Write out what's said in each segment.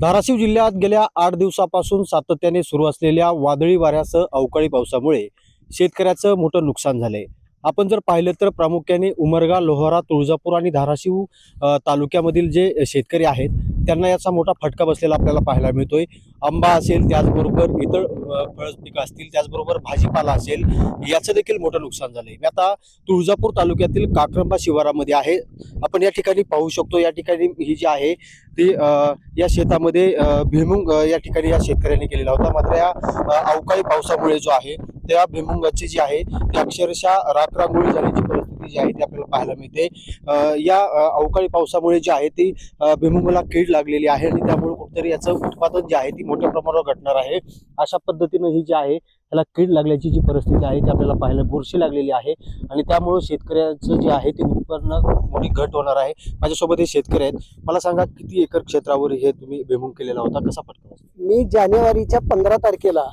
धाराशिव जिल्ह्यात गेल्या आठ दिवसापासून सातत्याने सुरू असलेल्या वादळी वाऱ्यासह अवकाळी पावसामुळे शेतकऱ्याचं मोठं नुकसान झालंय. आपण जर पाहिलं तर प्रामुख्याने उमरगा लोहारा तुळजापूर आणि धाराशिव तालुक्यामधील जे शेतकरी आहेत त्यांना याचा मोठा फटका बसलेला आपल्याला पाहायला मिळतोय. आंबा असेल त्याचबरोबर इतर फळ पिकं असतील त्याचबरोबर भाजीपाला असेल याचं देखील मोठं नुकसान झालंय. मी आता तुळजापूर तालुक्यातील काक्रंबा शिवारामध्ये आहे. आपण या ठिकाणी पाहू शकतो या ठिकाणी ही जी आहे ती या शेतामध्ये भीमुंग या ठिकाणी या शेतकऱ्यांनी केलेला होता. मात्र या अवकाळी पावसामुळे जो आहे त्या भीमुंगाची जी आहे ती अक्षरशः राखरांगोळी झाल्याची परिस्थिती जी आहे ती आपल्याला पाहायला मिळते. या अवकाळी पावसामुळे जी आहे ती अ, कीड लागलेली आहे आणि त्यामुळे कुठेतरी याचं उत्पादन जे आहे ती मोठ्या प्रमाणावर घटणार आहे. अशा पद्धतीनं ही जी आहे त्याला कीड लागल्याची जी परिस्थिती आहे ती आपल्याला पाहायला बुरशी लागलेली आहे आणि त्यामुळे शेतकऱ्यांचं जे आहे ते उत्पन्न मोठी घट होणार आहे. माझ्यासोबत हे शेतकरी आहेत. मला सांगा किती एकर क्षेत्रावर हे तुम्ही भुईमुग केलेला होता? कसा फटका मी जानेवारीच्या पंधरा तारखेला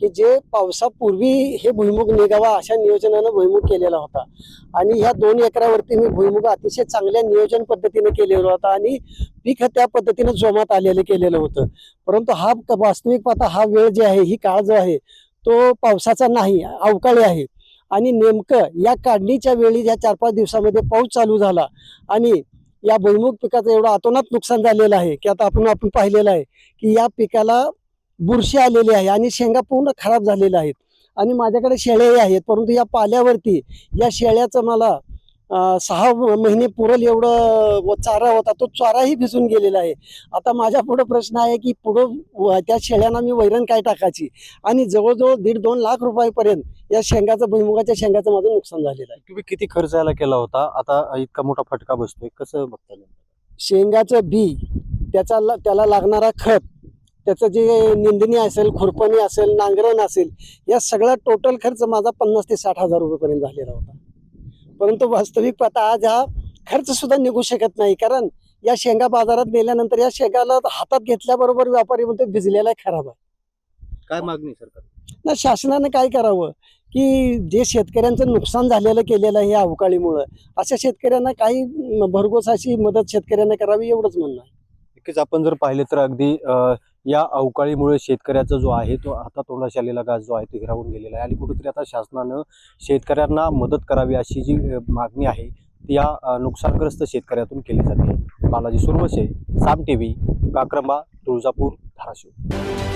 की जे पावसापूर्वी हे भुईमुग निघावा अशा नियोजनानं भुईमुग केलेला होता. आणि ह्या दोन एकरावरती मी भुईमुग अतिशय चांगल्या नियोजन पद्धतीने केलेला होता आणि पीक त्या पद्धतीनं जोमात आलेलं केलेलं होतं. परंतु हा वास्तविक पाहता हा वेळ जे आहे ही काळ जो आहे तो पावसाचा नाही अवकाळी आहे. आणि नेमकं या काढणीच्या वेळी या चार पाच दिवसामध्ये पाऊस चालू झाला आणि या भुईमुग पिकाचं एवढं अतोनात नुकसान झालेलं आहे की आता आपण आपण पाहिलेलं आहे की या पिकाला बुरशी आलेली आहे आणि शेंगा पूर्ण खराब झालेल्या आहेत. आणि माझ्याकडे शेळ्याही आहेत परंतु या पाल्यावरती या शेळ्याचं मला सहा महिने पुरल एवढं व चारा होता तो चाराही भिजून गेलेला आहे. आता माझ्या पुढं प्रश्न आहे की पुढं व- त्या शेळ्यांना मी वैरण काय टाकायची? आणि जवळजवळ दीड दोन लाख रुपयापर्यंत या शेंगाचं भुईमुगाच्या शेंगाचं माझं नुकसान झालेलं आहे. तुम्ही किती खर्च याला केला होता? आता इतका मोठा फटका बसतोय कसं बघता? शेंगाचं बी त्याचा त्याला लागणारा खत त्याचं जे निंदणी असेल खुरपणी असेल नांगरण असेल या सगळा टोटल खर्च माझा पन्नास ते साठ हजार रुपयेपर्यंत झालेला होता. परंतु वास्तविक पाहता आज हा खर्च सुद्धा निघू शकत नाही. कारण या शेंगा बाजारात नेल्यानंतर या शेंगाला हातात घेतल्याबरोबर व्यापारी म्हणतो भिजलेला आहे, खराब आहे. काय मागणी सरकार? ना शासनानं काय करावं? की जे शेतकऱ्यांचं नुकसान झालेलं केलेलं आहे या अवकाळीमुळं अशा शेतकऱ्यांना काही भरघोस अशी मदत शेतकऱ्यांना करावी एवढंच म्हणणं आहे. नक्कीच आपण जर पाहिले तर अगदी या अवकाळीमुळे शेतकऱ्याचा जो आहे तो आता तोंडाशी आलेला गाज जो आहे तो हिरावून गेलेला आहे. आणि कुठेतरी आता शासनानं शेतकऱ्यांना मदत करावी अशी जी मागणी आहे ती या नुकसानग्रस्त शेतकऱ्यातून केली जाते. Balaji Survase Saam T V Kakramba Tuljapur Dharashiv.